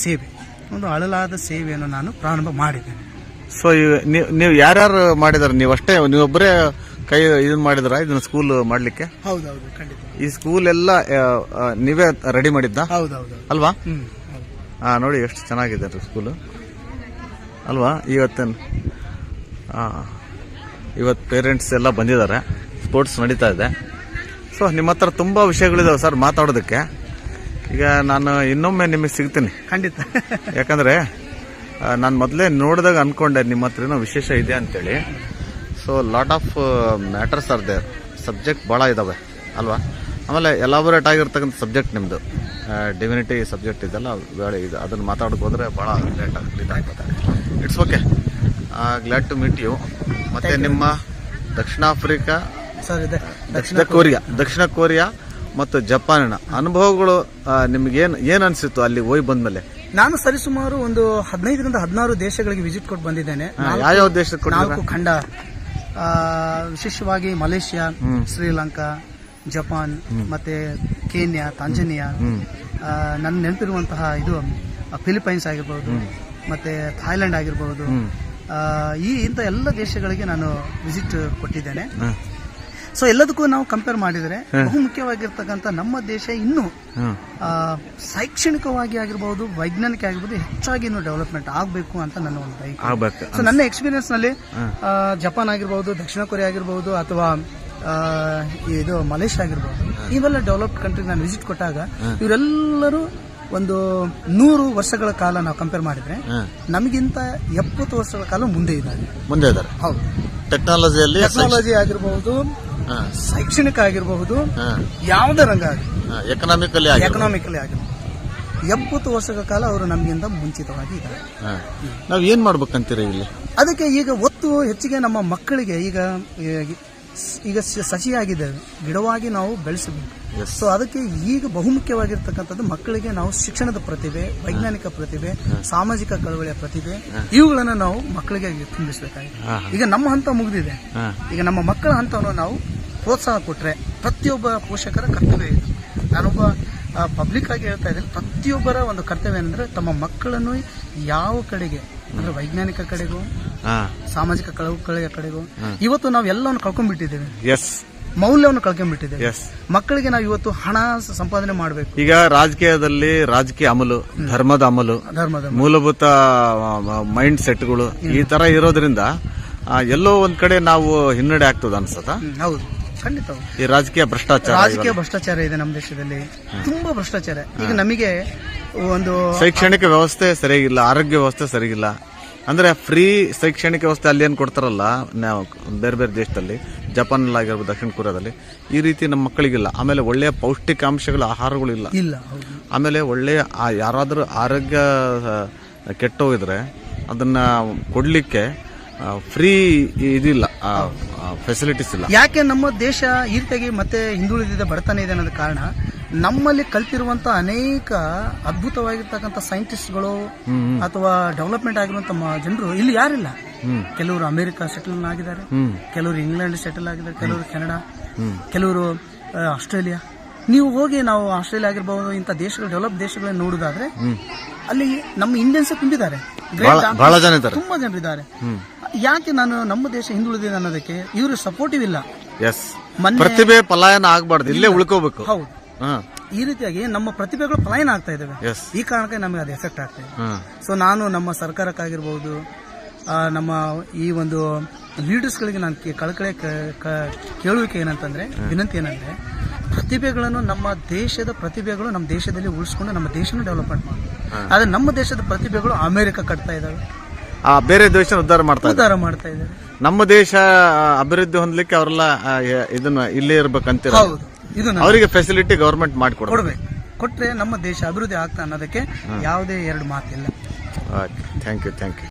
ಸೇವೆ ಒಂದು ಅಳಲಾದ ಸೇವೆಯನ್ನು ನಾನು ಪ್ರಾರಂಭ ಮಾಡಿದ್ದೇನೆ. ಸೊ ನೀವು ಯಾರ್ಯಾರು ಮಾಡಿದಾರೆ? ನೀವು ಅಷ್ಟೇ ನೀವೊಬ್ಬರೇ ಕೈ ಇದನ್ನ ಮಾಡಿದ್ರ? ಇದನ್ನ ಸ್ಕೂಲ್ ಮಾಡ್ಲಿಕ್ಕೆ? ಹೌದೌದು ಖಂಡಿತ. ಈ ಸ್ಕೂಲ್ ಎಲ್ಲ ನೀವೇ ರೆಡಿ ಮಾಡಿದ್ದ? ಹೌದೌದು ಅಲ್ವಾ? ಹೌದು. ಹಾ ನೋಡಿ ಎಷ್ಟು ಚೆನ್ನಾಗಿದೆ ಸ್ಕೂಲ್ ಸ್ಕೂಲು ಅಲ್ವಾ? ಇವತ್ತಿನ ಇವತ್ತು ಪೇರೆಂಟ್ಸ್ ಎಲ್ಲ ಬಂದಿದ್ದಾರೆ. ಸ್ಪೋರ್ಟ್ಸ್ ನಡೀತಾ ಇದೆ. ಸೊ ನಿಮ್ಮ ಹತ್ರ ತುಂಬ ವಿಷಯಗಳಿದಾವೆ ಸರ್ ಮಾತಾಡೋದಕ್ಕೆ. ಈಗ ನಾನು ಇನ್ನೊಮ್ಮೆ ನಿಮಗೆ ಸಿಗ್ತೀನಿ. ಖಂಡಿತ. ಯಾಕಂದರೆ ನಾನು ಮೊದಲೇ ನೋಡಿದಾಗ ಅಂದ್ಕೊಂಡೆ ನಿಮ್ಮ ಹತ್ರ ಏನೋ ವಿಶೇಷ ಇದೆ ಅಂತೇಳಿ. So lot of matters are there subject ಭಾಳ ಇದ್ದಾವೆ ಅಲ್ವಾ? ಆಮೇಲೆ ಎಲಾಬೊರೇಟ್ ಆಗಿರ್ತಕ್ಕಂಥ ಸಬ್ಜೆಕ್ಟ್ ನಿಮ್ಮದು ಡಿವಿನಿಟಿ ಸಬ್ಜೆಕ್ಟ್ ಇದೆಲ್ಲ ಬೇಳೆ ಇದು ಅದನ್ನು ಮಾತಾಡೋಕೆ ಹೋದರೆ ಭಾಳ ಲೇಟ್ ಆಗುತ್ತೆ it's okay glad to meet you ಮತ್ತೆ ನಿಮ್ಮ ದಕ್ಷಿಣ ಆಫ್ರಿಕಾ ಸರ್ ಇದೆ ದಕ್ಷಿಣ ಕೊರಿಯಾ. ದಕ್ಷಿಣ ಕೊರಿಯಾ ಮತ್ತು ಜಪಾನಿನ ಅನುಭವಗಳು ನಿಮ್ಗೇನು ಏನು ಅನಿಸಿತ್ತು ಅಲ್ಲಿ ಹೋಗಿ ಬಂದ್ಮೇಲೆ? ನಾನು ಸರಿಸುಮಾರು ಒಂದು ಹದಿನೈದರಿಂದ ಹದಿನಾರು ದೇಶಗಳಿಗೆ ವಿಸಿಟ್ ಕೊಟ್ಟು ಬಂದಿದ್ದೇನೆ. ಯಾವ ಯಾವ್ಯಾವ ದೇಶಕ್ಕೆ? ನಾಲ್ಕು ಖಂಡ. ವಿಶೇಷವಾಗಿ ಮಲೇಷ್ಯಾ ಶ್ರೀಲಂಕಾ ಜಪಾನ್ ಮತ್ತೆ ಕೇನ್ಯಾ ತಾಂಜನಿಯಾ ನನ್ನ ನೆನಪಿರುವಂತಹ ಇದು ಫಿಲಿಪೈನ್ಸ್ ಆಗಿರ್ಬೋದು ಮತ್ತೆ ಥಾಯ್ಲೆಂಡ್ ಆಗಿರ್ಬೋದು ಈ ಇಂಥ ಎಲ್ಲ ದೇಶಗಳಿಗೆ ನಾನು ವಿಸಿಟ್ ಕೊಟ್ಟಿದ್ದೇನೆ. ಸೊ ಎಲ್ಲದಕ್ಕೂ ನಾವು ಕಂಪೇರ್ ಮಾಡಿದರೆ ಬಹು ಮುಖ್ಯವಾಗಿರ್ತಕ್ಕಂಥ ನಮ್ಮ ದೇಶ ಇನ್ನೂ ಶೈಕ್ಷಣಿಕವಾಗಿ ಆಗಿರ್ಬೋದು ವೈಜ್ಞಾನಿಕ ಆಗಿರ್ಬೋದು ಹೆಚ್ಚಾಗಿ ಇನ್ನೂ ಡೆವಲಪ್ಮೆಂಟ್ ಆಗಬೇಕು ಅಂತ ನನ್ನ ಒಂದು ಬೈಕ್ ಸೊ ನನ್ನ ಎಕ್ಸ್ಪೀರಿಯನ್ಸ್ನಲ್ಲಿ ಜಪಾನ್ ಆಗಿರ್ಬೋದು ದಕ್ಷಿಣ ಕೊರಿಯಾ ಆಗಿರ್ಬೋದು ಅಥವಾ ಇದು ಮಲೇಷ್ಯಾ ಆಗಿರ್ಬೋದು ಇವೆಲ್ಲ ಡೆವಲಪ್ಡ್ ಕಂಟ್ರಿ ನಾನು ವಿಸಿಟ್ ಕೊಟ್ಟಾಗ ಇವರೆಲ್ಲರೂ ಒಂದು ನೂರು ವರ್ಷಗಳ ಕಾಲ ನಾವು ಕಂಪೇರ್ ಮಾಡಿದ್ರೆ ನಮಗಿಂತ ಎಪ್ಪತ್ತು ವರ್ಷಗಳ ಕಾಲ ಮುಂದೆ ಇದ್ದಾರೆ. ಮುಂದೆ ಇದ್ದಾರೆ. ಹೌದು. ಟೆಕ್ನಾಲಜಿಯಲ್ಲಿ ಟೆಕ್ನಾಲಜಿ ಆಗಿರಬಹುದು ಶೈಕ್ಷಣಿಕ ಆಗಿರಬಹುದು ಯಾವುದೇ ರಂಗ ಆಗಲಿ. ಎಕನಾಮಿಕಲಿ ಎಕನಾಮಿಕಲಿ ಆಗಿರಬಹುದು ಎಪ್ಪತ್ತು ವರ್ಷಗಳ ಕಾಲ ಅವರು ನಮಗಿಂತ ಮುಂಚಿತವಾಗಿ ಇದ್ದಾರೆ. ನಾವು ಏನು ಮಾಡ್ಬೇಕಂತೀರಿ ಇಲ್ಲಿ? ಅದಕ್ಕೆ ಈಗ ಒತ್ತು ಹೆಚ್ಚಿಗೆ ನಮ್ಮ ಮಕ್ಕಳಿಗೆ ಈಗ ಈಗ ಸಸಿಯಾಗಿದೆ. ಗಿಡವಾಗಿ ನಾವು ಬೆಳೆಸಬೇಕು. ಸೊ ಅದಕ್ಕೆ ಈಗ ಬಹುಮುಖ್ಯವಾಗಿರ್ತಕ್ಕಂಥದ್ದು ಮಕ್ಕಳಿಗೆ ನಾವು ಶಿಕ್ಷಣದ ಪ್ರತಿಭೆ ವೈಜ್ಞಾನಿಕ ಪ್ರತಿಭೆ ಸಾಮಾಜಿಕ ಕಳವಳಿಯ ಪ್ರತಿಭೆ ಇವುಗಳನ್ನು ನಾವು ಮಕ್ಕಳಿಗೆ ತುಂಬಿಸಬೇಕಾಗಿದೆ. ಈಗ ನಮ್ಮ ಹಂತ ಮುಗಿದಿದೆ. ಈಗ ನಮ್ಮ ಮಕ್ಕಳ ಹಂತವನ್ನು ನಾವು ಪ್ರೋತ್ಸಾಹ ಕೊಟ್ಟರೆ ಪ್ರತಿಯೊಬ್ಬ ಪೋಷಕರ ಕರ್ತವ್ಯ ಇದೆ. ನಾನೊಬ್ಬ ಪಬ್ಲಿಕ್ ಆಗಿ ಹೇಳ್ತಾ ಇದ್ದೇನೆ ಪ್ರತಿಯೊಬ್ಬರ ಒಂದು ಕರ್ತವ್ಯ ಏನಂದ್ರೆ ತಮ್ಮ ಮಕ್ಕಳನ್ನು ಯಾವ ಕಡೆಗೆ ಅಂದ್ರೆ ವೈಜ್ಞಾನಿಕ ಕಡೆಗೂ ಸಾಮಾಜಿಕ ಕಳವಳಿಯ ಕಡೆಗೂ. ಇವತ್ತು ನಾವು ಎಲ್ಲವನ್ನು ಕಳ್ಕೊಂಡ್ಬಿಟ್ಟಿದ್ದೇವೆ. ಎಸ್ ಮೌಲ್ಯವನ್ನು ಕಳ್ಕೊಂಡ್ಬಿಟ್ಟಿದ್ದೇವೆ. ಮಕ್ಕಳಿಗೆ ನಾವು ಇವತ್ತು ಹಣ ಸಂಪಾದನೆ ಮಾಡಬೇಕು. ಈಗ ರಾಜಕೀಯದಲ್ಲಿ ರಾಜಕೀಯ ಅಮಲು ಧರ್ಮದ ಅಮಲು ಧರ್ಮದ ಮೂಲಭೂತ ಮೈಂಡ್ ಸೆಟ್ಗಳು ಈ ತರ ಇರೋದ್ರಿಂದ ಎಲ್ಲೋ ಒಂದ್ ಕಡೆ ನಾವು ಹಿನ್ನಡೆ ಆಗ್ತದ ಅನ್ಸತ್ತ? ಹೌದು. ಖಂಡಿತ ಈ ರಾಜಕೀಯ ಭ್ರಷ್ಟಾಚಾರ ರಾಜಕೀಯ ಭ್ರಷ್ಟಾಚಾರ ಇದೆ ನಮ್ಮ ದೇಶದಲ್ಲಿ. ತುಂಬಾ ಭ್ರಷ್ಟಾಚಾರ. ಈಗ ನಮಗೆ ಒಂದು ಶೈಕ್ಷಣಿಕ ವ್ಯವಸ್ಥೆ ಸರಿಯಾಗಿಲ್ಲ ಆರೋಗ್ಯ ವ್ಯವಸ್ಥೆ ಸರಿಗಿಲ್ಲ ಅಂದ್ರೆ ಫ್ರೀ ಶೈಕ್ಷಣಿಕ ವ್ಯವಸ್ಥೆ ಅಲ್ಲಿ ಏನು ಕೊಡ್ತಾರಲ್ಲ ನಾವು ಬೇರೆ ಬೇರೆ ದೇಶದಲ್ಲಿ ಜಪಾನ್ ಆಗಿರ್ಬೋದು ದಕ್ಷಿಣ ಕೊರಿಯಾದಲ್ಲಿ ಈ ರೀತಿ ನಮ್ಮ ಮಕ್ಕಳಿಗಿಲ್ಲ. ಆಮೇಲೆ ಒಳ್ಳೆಯ ಪೌಷ್ಟಿಕಾಂಶಗಳ ಆಹಾರಗಳು ಇಲ್ಲ. ಇಲ್ಲ ಆಮೇಲೆ ಒಳ್ಳೆಯ ಯಾರಾದರೂ ಆರೋಗ್ಯ ಕೆಟ್ಟೋಗಿದ್ರೆ ಅದನ್ನ ಕೊಡ್ಲಿಕ್ಕೆ ಫ್ರೀ ಇದಿಲ್ಲ ಫೆಸಿಲಿಟೀಸ್ ಇಲ್ಲ. ಯಾಕೆ ನಮ್ಮ ದೇಶ ಈ ರೀತಿಯಾಗಿ ಮತ್ತೆ ಹಿಂದುಳಿದಿದೆ ಬಡತನ ಇದೆ ಅನ್ನೋದ ಕಾರಣ? ನಮ್ಮಲ್ಲಿ ಕಲ್ತಿರುವಂತ ಅನೇಕ ಅದ್ಭುತವಾಗಿರ್ತಕ್ಕಂಥ ಸೈಂಟಿಸ್ಟ್ಗಳು ಅಥವಾ ಡೆವಲಪ್ಮೆಂಟ್ ಆಗಿರುವಂತ ಜನರು ಇಲ್ಲಿ ಯಾರಿಲ್ಲ. ಕೆಲವರು ಅಮೆರಿಕ ಸೆಟಲ್ ಆಗಿದ್ದಾರೆ. ಕೆಲವರು ಇಂಗ್ಲೆಂಡ್ ಸೆಟಲ್ ಆಗಿದ್ದಾರೆ. ಕೆಲವರು ಕೆನಡಾ. ಕೆಲವರು ಆಸ್ಟ್ರೇಲಿಯಾ. ನೀವು ಹೋಗಿ ನಾವು ಆಸ್ಟ್ರೇಲಿಯಾ ಆಗಿರ್ಬೋದು ಇಂಥ ದೇಶಗಳು ಡೆವಲಪ್ ದೇಶಗಳನ್ನ ನೋಡುದಾದ್ರೆ ಅಲ್ಲಿ ನಮ್ಮ ಇಂಡಿಯನ್ಸ್ ತುಂಬಿದ್ದಾರೆ. ತುಂಬಾ ಜನರಿದ್ದಾರೆ ಯಾಕೆ ನಾನು ನಮ್ಮ ದೇಶ ಹಿಂದುಳಿದಿದೆ ಅನ್ನೋದಕ್ಕೆ ಇವರು ಸಪೋರ್ಟಿವ್ ಇಲ್ಲ. ಪ್ರತಿಭೆ ಪಲಾಯನ ಆಗ್ಬಾರ್ದು. ಇಲ್ಲೇ ಉಳ್ಕೋಬೇಕು. ಹೌದು. ಈ ರೀತಿಯಾಗಿ ನಮ್ಮ ಪ್ರತಿಭೆಗಳು ಪಲಾಯನ ಆಗ್ತಾ ಇದಾವೆ ಈ ಕಾರಣಕ್ಕೆ ನಮಗೆ ಅದು ಎಫೆಕ್ಟ್ ಆಗ್ತಾ ಇದೆ. ಸೊ ನಾನು ನಮ್ಮ ಸರ್ಕಾರಕ್ಕಾಗಿರ್ಬೋದು ನಮ್ಮ ಈ ಒಂದು ಲೀಡರ್ಸ್ಗಳಿಗೆ ನಾನು ಕಳಕಳೆ ಕೇಳುವಿಕೆ ಏನಂತಂದ್ರೆ ವಿನಂತಿ ಏನಂದ್ರೆ ಪ್ರತಿಭೆಗಳನ್ನು ನಮ್ಮ ದೇಶದ ಪ್ರತಿಭೆಗಳು ನಮ್ಮ ದೇಶದಲ್ಲಿ ಉಳಿಸ್ಕೊಂಡು ನಮ್ಮ ದೇಶನ ಡೆವಲಪ್ಮೆಂಟ್ ಮಾಡ್ತಾರೆ ಆದ್ರೆ ನಮ್ಮ ದೇಶದ ಪ್ರತಿಭೆಗಳು ಅಮೆರಿಕ ಕಟ್ತಾ ಇದಾವೆ ಆ ಬೇರೆ ದೇಶ ಉದ್ಧಾರ ಮಾಡ್ತಾ ಉದ್ಧಾರ ಮಾಡ್ತಾ ಇದ್ದಾರೆ. ನಮ್ಮ ದೇಶ ಅಭಿವೃದ್ಧಿ ಹೊಂದಲಿಕ್ಕೆ ಅವರೆಲ್ಲ ಇದನ್ನ ಇಲ್ಲೇ ಇರ್ಬೇಕಂತ ಹೌದು. ಇದು ಅವರಿಗೆ ಫೆಸಿಲಿಟಿ ಗವರ್ಮೆಂಟ್ ಮಾಡಿಕೊಡ್ಬೇಕು. ಕೊಡ್ಬೇಕು. ಕೊಟ್ರೆ ನಮ್ಮ ದೇಶ ಅಭಿವೃದ್ಧಿ ಆಗ್ತಾ ಅನ್ನೋದಕ್ಕೆ ಯಾವುದೇ ಎರಡು ಮಾತಿಲ್ಲ. Thank you thank you